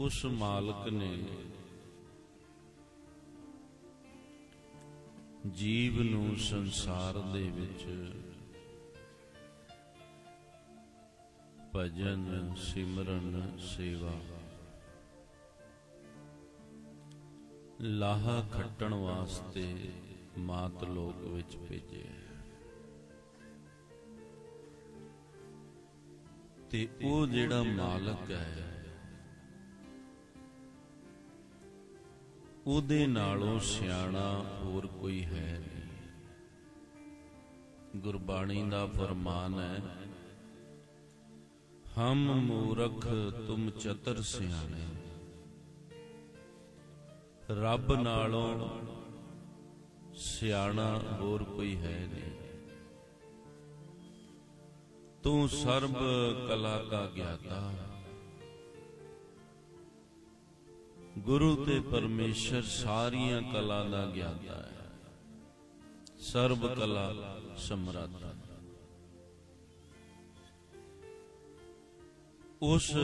ਉਸ ਮਾਲਕ ਨੇ ਜੀਵ ਨੂੰ ਸੰਸਾਰ ਦੇ ਵਿੱਚ ਭਜਨ ਸਿਮਰਨ ਸੇਵਾ ਲਾਹਾ ਖੱਟਣ ਵਾਸਤੇ ਮਾਤ ਲੋਕ ਵਿੱਚ ਭੇਜਿਆ ਤੇ ਉਹ ਜਿਹੜਾ ਮਾਲਕ ਹੈ ਉਹਦੇ ਨਾਲੋਂ ਸਿਆਣਾ ਹੋਰ ਕੋਈ ਹੈ ਨਹੀਂ। ਗੁਰਬਾਣੀ ਦਾ ਫਰਮਾਨ ਹੈ, ਹਮ ਮੂਰਖ ਤੁਮ ਚਤਰ ਸਿਆਣੇ। ਰੱਬ ਨਾਲੋਂ ਸਿਆਣਾ ਹੋਰ ਕੋਈ ਹੈ ਨਹੀਂ। ਤੂੰ ਸਰਬ ਕਲਾ ਕਾ ਗਿਆਤਾ। ਗੁਰੂ ਤੇ ਪਰਮੇਸ਼ਰ ਸਾਰੀਆਂ ਕਲਾ ਦਾ ਗਿਆਤਾ ਹੈ। ਸਰਬ ਕਲਾ ਸਮਰੱਥ ਉਸ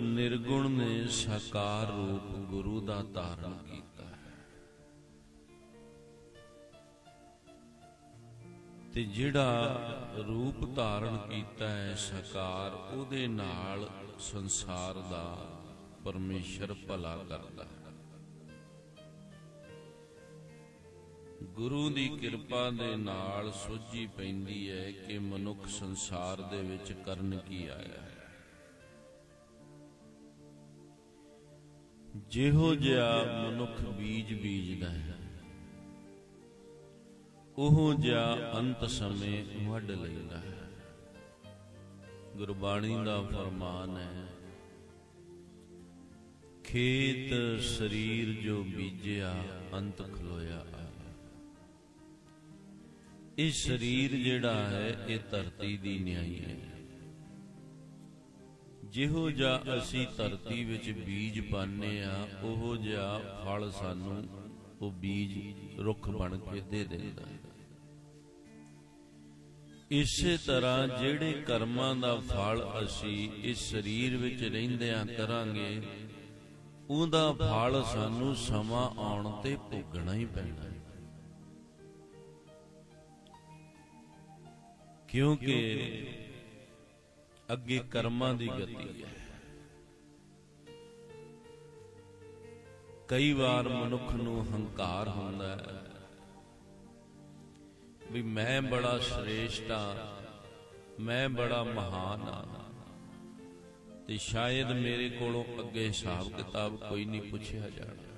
ਨਿਰਗੁਣ ਨੇ ਸਾਕਾਰ ਰੂਪ ਗੁਰੂ ਦਾ ਧਾਰਨ ਕੀਤਾ ਹੈ। ਤੇ ਜਿਹੜਾ ਰੂਪ ਧਾਰਨ ਕੀਤਾ ਹੈ, ਸਾਕਾਰ, ਉਹਦੇ ਨਾਲ ਸੰਸਾਰ ਦਾ ਪਰਮੇਸ਼ਰ ਭਲਾ ਕਰਦਾ ਹੈ। ਗੁਰੂ ਦੀ ਕਿਰਪਾ ਦੇ ਨਾਲ ਸੋਝੀ ਪੈਂਦੀ ਹੈ ਕਿ ਮਨੁੱਖ ਸੰਸਾਰ ਦੇ ਵਿੱਚ ਕਰਨ ਕੀ ਆਇਆ ਹੈ। ਜਿਹੋ ਜਿਹਾ ਮਨੁੱਖ ਬੀਜ ਬੀਜਦਾ ਹੈ, ਉਹ ਜਿਹਾ ਅੰਤ ਸਮੇਂ ਵੱਢ ਲੈਂਦਾ ਹੈ। ਗੁਰਬਾਣੀ ਦਾ ਫਰਮਾਨ ਹੈ ਖੇਤ ਸਰੀਰ ਜੋ ਬੀਜਿਆ, ਅੰਤ ਖਲੋਇਆ। ਇਹ ਸਰੀਰ ਜਿਹੜਾ ਹੈ, ਇਹ ਧਰਤੀ ਦੀ ਨਿਆਈ ਹੈ। ਜਿਹੋ ਜਿਹਾ ਅਸੀਂ ਧਰਤੀ ਵਿੱਚ ਬੀਜ ਪਾਉਂਦੇ ਆ, ਉਹ ਜਿਹਾ ਫਲ ਸਾਨੂੰ ਉਹ ਬੀਜ ਰੁੱਖ ਬਣ ਕੇ ਦੇ ਦਿੰਦਾ ਹੈ। ਇਸੇ ਤਰ੍ਹਾਂ ਜਿਹੜੇ ਕਰਮਾਂ ਦਾ ਫਲ ਅਸੀਂ ਇਸ ਸਰੀਰ ਵਿੱਚ ਰਹਿੰਦਿਆਂ ਕਰਾਂਗੇ ਉਹਦਾ ਫਲ ਸਾਨੂੰ ਸਮਾਂ ਆਉਣ ਤੇ ਭੋਗਣਾ ਹੀ ਪੈਣਾ ਕਿਉਂਕਿ ਅੱਗੇ ਕਰਮਾਂ ਦੀ ਗਤੀ ਹੈ। ਕਈ ਵਾਰ ਮਨੁੱਖ ਨੂੰ ਹੰਕਾਰ ਹੁੰਦਾ ਹੈ ਵੀ ਮੈਂ ਬੜਾ ਸ਼੍ਰੇਸ਼ਟ ਆ ਮੈਂ ਬੜਾ ਮਹਾਨ ਆ ਤੇ ਸ਼ਾਇਦ ਮੇਰੇ ਕੋਲੋਂ ਅੱਗੇ ਹਿਸਾਬ ਕਿਤਾਬ ਕੋਈ ਨਹੀਂ ਪੁੱਛਿਆ ਜਾਣਾ।